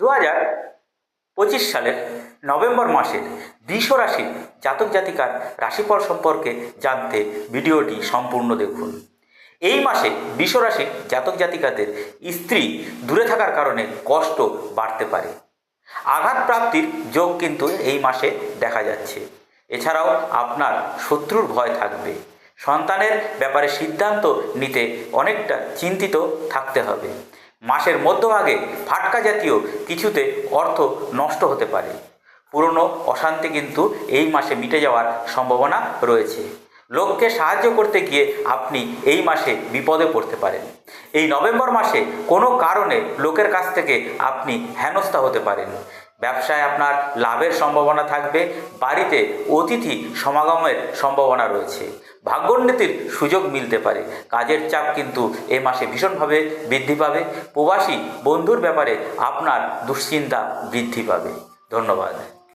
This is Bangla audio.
দু হাজার পঁচিশ সালের নভেম্বর মাসের বৃষ রাশির জাতক জাতিকার রাশিফল সম্পর্কে জানতে ভিডিওটি সম্পূর্ণ দেখুন। এই মাসে বৃষ রাশির জাতক জাতিকাদের স্ত্রী দূরে থাকার কারণে কষ্ট বাড়তে পারে। আঘাত প্রাপ্তির যোগ কিন্তু এই মাসে দেখা যাচ্ছে। এছাড়াও আপনার শত্রুর ভয় থাকবে। সন্তানের ব্যাপারে সিদ্ধান্ত নিতে অনেকটা চিন্তিত থাকতে হবে। মাসের মধ্যভাগে ফাটকা জাতীয় কিছুতে অর্থ নষ্ট হতে পারে। পুরনো অশান্তি কিন্তু এই মাসে মিটে যাওয়ার সম্ভাবনা রয়েছে। লোককে সাহায্য করতে গিয়ে আপনি এই মাসে বিপদে পড়তে পারেন। এই নভেম্বর মাসে কোনো কারণে লোকের কাছ থেকে আপনি হেনস্থা হতে পারেন। ব্যবসায় আপনার লাভের সম্ভাবনা থাকবে, বাড়িতে অতিথি সমাগমের সম্ভাবনা রয়েছে। ভাগ্যোন্নতির সুযোগ মিলতে পারে। কাজের চাপ কিন্তু এ মাসে ভীষণভাবে বৃদ্ধি পাবে। প্রবাসী বন্ধুর ব্যাপারে আপনার দুশ্চিন্তা বৃদ্ধি পাবে। ধন্যবাদ।